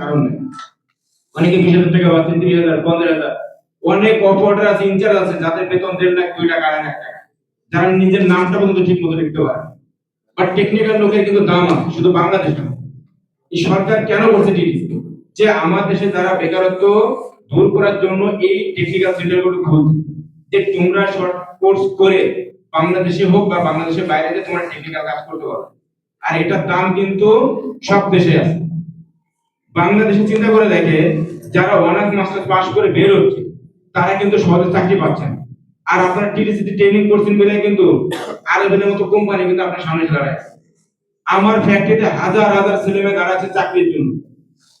কারণ। অনেকে বিশ টাকা পাচ্ছেন তিরিশ হাজার পনেরো হাজার, অনেক অপারেটর আছে, ইনচার্জ আছে, যাদের বেতন দেড় লাখ, দুই লাখ, আড়াই লাখ টাকা। যারা নিজের নামটা পর্যন্ত ঠিক মতো লিখতে পারে বাট টেকনিক্যাল লোকের কিন্তু দাম আছে, শুধু বাংলাদেশে না। এই সরকার কেন করছে টিডিসি যে আমার দেশে যারা বেকারত্ব দূর করার জন্য এই টেকনিক্যাল সেন্টারগুলো খুলছে, যে তোমরা শর্ট কোর্স করে বাংলাদেশে হোক বা বাংলাদেশের বাইরে তোমরা টেকনিক্যাল কাজ করতে পারো। আর এটার দাম কিন্তু সব দেশে আছে। বাংলাদেশে চিন্তা করে দেখে যারা অনার্স মাস্টার্স পাস করে বের হচ্ছে, তারা কিন্তু সহজে চাকরি পাচ্ছে না। আর আপনারা টিডিসিতে ট্রেনিং করছেন বলে কিন্তু আরবের মতো কোম্পানি কিন্তু আপনার সামনে দাঁড়ায়। আমার ফ্যাক্টরিতে হাজার হাজার ছেলে মেয়ে দাঁড়া আছে চাকরির জন্য।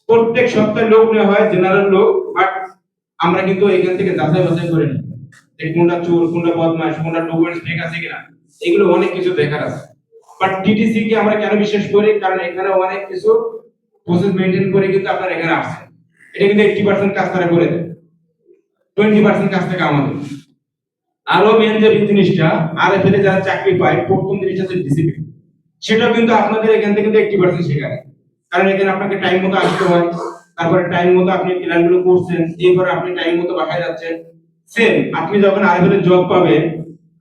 প্রত্যেক সপ্তাহে লোক নেওয়া হয় জেনারেল লোক বাট আমরা কিন্তু এখান থেকে যাচাই বাছাই করে নিই যে কোনটা চোর, কোনটা বদমাশ কোনটা ডকুমেন্টস ঠিক আছে কিনা। এগুলো অনেক কিছু দেখার আছে। বাট টিটিসি কে আমরা কেন বিশ্বাস করি? কারণ এখানে অনেক কিছু প্রসেস মেনটেন করে কিন্তু আপনারা এখানে আসছেন। এটা কিন্তু এইটটি পার্সেন্ট কাজ তারা করে দেয়। টোয়েন্টি পার্সেন্ট কাজ থেকে আমাদের। আরও মেন যে জিনিসটা আর এফ যারা চাকরি পায়, প্রথম জিনিসটা হচ্ছে ডিসিপ্লিন সেটাও কিন্তু আপনাদের এখান থেকে এইটটি পার্সেন্ট শেখায়। কারণ এখানে আপনাকে টাইম মতো আসতে হয়। তারপরে টাইম মতো আপনি ক্লাসগুলো করছেন, এরপরে আপনি টাইম মতো বাসায় যাচ্ছেন। সেম আপনি যখন আরএফএল জব পাবেন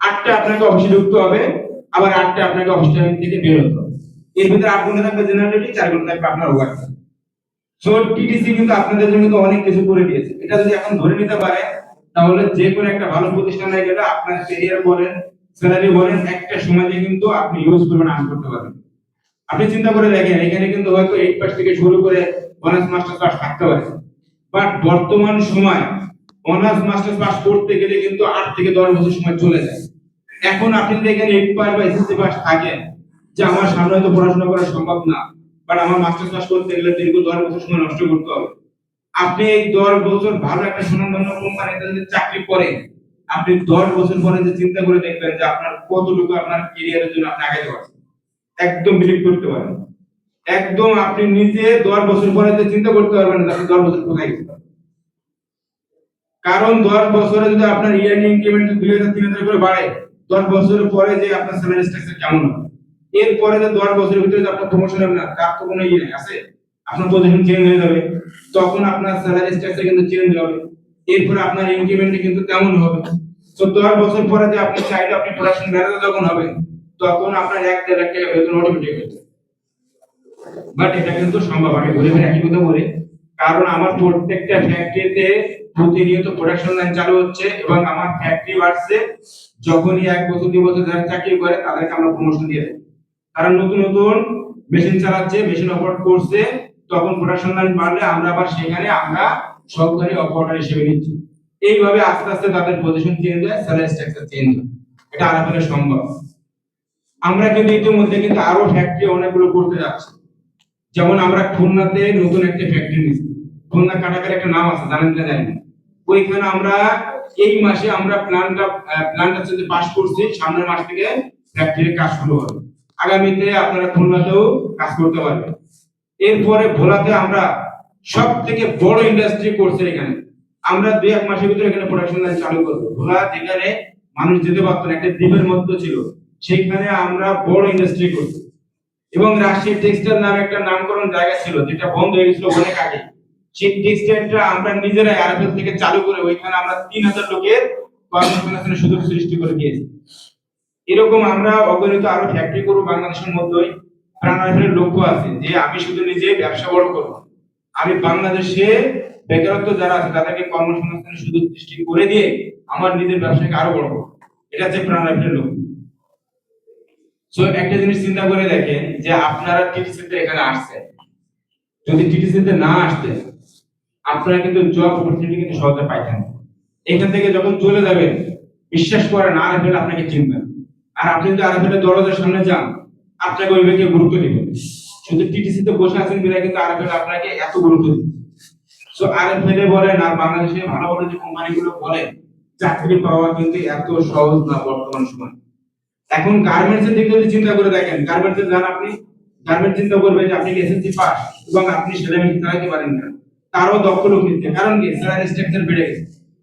আটটা আপনাকে অফিসে ঢুকতে হবে, আবার আটটা আপনাকে অফিস থেকে বের হতে হবে। এর ভিতরে আট ঘণ্টা থাকবে জেনারেলি চার ঘণ্টা থাকবে আপনার ওয়ার্ক সো টিটিসি কিন্তু আপনাদের জন্য কিন্তু অনেক কিছু করে দিয়েছে। এটা যদি এখন ধরে নিতে পারে তাহলে যে কোনো একটা ভালো প্রতিষ্ঠানে গেলে আপনার ক্যারিয়ার বলেন স্যালারি বলেন, একটা সময় কিন্তু আপনি ইউজ করবেন আর্ন করতে পারবেন। আপনি চিন্তা করে দেখেন, এখানে কিন্তু হয়তো এইট পাস থেকে শুরু করে অনার্স মাস্টার্স পাস থাকতে পারে। বাট বর্তমান সময় অনার্স মাস্টার্স পাস করতে গেলে কিন্তু আট থেকে দশ বছর সময় চলে যায়। এখন আপনি যদি এখানে এইট পাস বা এসএসসি পাস থাকেন যে আমার সামনে হয়তো পড়াশোনা করা সম্ভব না বাট আমার মাস্টার্স পাস করতে গেলে দীর্ঘ দশ বছর সময় নষ্ট করতে হবে। আপনি এই দশ বছর ভালো একটা সুনামধন্য কোম্পানিতে যদি চাকরি করেন, আপনি দশ বছর পরে যে চিন্তা করে দেখবেন যে আপনার কতটুকু আপনার ক্যারিয়ারের জন্য আপনি আগাইতে পারছেন। একদম বিলিভ করতে পারেন। একদম আপনি নিজে দশ বছর পরে যে চিন্তা করতে পারবেন আপনি দশ বছর কোথায় গেছেন। কারণ দশ বছরে যদি আপনার ইয়ারলি ইনক্রিমেন্ট দুই হাজার, তিন হাজার করে বাড়ে, দশ বছরের পরে যে আপনার স্যালারি স্ট্রাকচার কেমন হবে? এরপরে যে দশ বছরের ভিতরে আপনার প্রমোশন হবে না, তার তো কোনো ইয়ে আছে? আপনার পজিশন চেঞ্জ হয়ে যাবে। তখন আপনার স্যালারি স্ট্রাকচার কিন্তু চেঞ্জ হবে। এরপরে আপনার ইনক্রিমেন্ট কিন্তু তেমন হবে। তো দশ বছর পরে যে আপনি চাইলে আপনি প্রোডাকশন ম্যানেজার যখন হবে, তখন আপনার এক দেড় লাখ টাকা বেতন অটোমেটিক হয়ে যাবে। বাট এটা কিন্তু সম্ভব, আমি ঘুরে ফিরে একই কথা বলি। কারণ আমার প্রত্যেকটা ফ্যাক্টরিতে প্রতিনিয়ত প্রোডাকশন লাইন চালু হচ্ছে এবং আমার ফ্যাক্টরি বাড়ছে। যখনই এক বছর, দুই বছর যারা চাকরি করে, তাদেরকে আমরা প্রমোশন দিয়ে দেয় তারা নতুন নতুন মেশিন চালাচ্ছে মেশিন অপারেট করছে, তখন প্রোডাকশন লাইন বাড়লে আমরা আবার সেখানে আমরা সহকারী অপারেটর হিসেবে নিচ্ছি। এইভাবে আস্তে আস্তে তাদের পজিশন চেঞ্জ হয় স্যালারি স্ট্রাকচার চেঞ্জ হয়। এটা আলাদা সম্ভব। আমরা কিন্তু ইতিমধ্যে কিন্তু আরও ফ্যাক্টরি অনেকগুলো করতে যাচ্ছি। যেমন আমরা খুলনাতে নতুন একটা ফ্যাক্টরি নিচ্ছি খুলনা কাটাকার একটা নাম আছে, জানেন না জানি না। ওইখানে আমরা এই মাসে আমরা প্ল্যানটা প্ল্যানটা পাস করছি, সামনের মাস থেকে ফ্যাক্টরির কাজ শুরু হবে। আগামীতে আপনারা খুলনাতেও কাজ করতে পারবেন। এরপরে ভোলাতে আমরা সব থেকে বড় ইন্ডাস্ট্রি করছে এখানে। আমরা দুই এক মাসের ভিতরে এখানে প্রোডাকশন লাইন চালু করব। ভোলা যেখানে মানুষ যেতে পারতো না, একটা দ্বীপের মধ্যে ছিল সেখানে আমরা বড় ইন্ডাস্ট্রি করছি এবং রাজশাহী টেক্সটাইল নামে একটা নামকরণ জায়গা ছিল, যেটা বন্ধ হয়ে গেছিল অনেক আগে। সেই টেক্সটাইলটা আমরা নিজেরাই আরএফএল থেকে চালু করে ওইখানে আমরা তিন হাজার লোকের কর্মসংস্থানের সুযোগ সৃষ্টি করে দিয়েছি। এরকম আমরা অগণিত আরও ফ্যাক্টরি করব বাংলাদেশের মধ্যেই। প্রাণায়ামের লক্ষ্য আছে, যে আমি শুধু নিজে ব্যবসা বড় করব। আমি বাংলাদেশে বেকারত্ব যারা আছে, তাদেরকে কর্মসংস্থানের সুযোগ সৃষ্টি করে দিয়ে আমার নিজের ব্যবসাকে আরও বড় করব। এটা হচ্ছে প্রাণায়ামের লক্ষ্য। সো একটা জিনিস চিন্তা করে দেখেন যে আপনারা টিটিসিতে এখানে আসছেন। যদি টিটিসিতে না আসতেন, আপনারা কিন্তু জব অপরচুনিটি কিন্তু সহজে পাইতেন। এখান থেকে যখন চলে যাবেন, বিশ্বাস করেন, আর আপনাকে চিনবেন আর আপনি যদি আর এফএল দরজার সামনে যান, আপনাকে ওই ব্যক্তি গুরুত্ব দিবেন শুধু টিটিসিতে বসে আছেন বিধায় কিন্তু আর আপনাকে এত গুরুত্ব দিচ্ছে সো আর এফএল বলেন আর বাংলাদেশে ভালো ভালো যে কোম্পানিগুলো বলেন চাকরি পাওয়া কিন্তু এত সহজ না বর্তমান সময়। এখন গার্মেন্টস এর দিকে যদি চিন্তা করে দেখেন গার্মেন্টস এর যান আপনি গার্মেন্ট চিন্তা করবে যে আপনি এসএসসি পাস এবং আপনি সেলাই মেশিন পারেন না। তারও দক্ষ লোক নিচ্ছে কারণ কি? স্যালারি স্ট্রাকচার বেড়ে গেছে।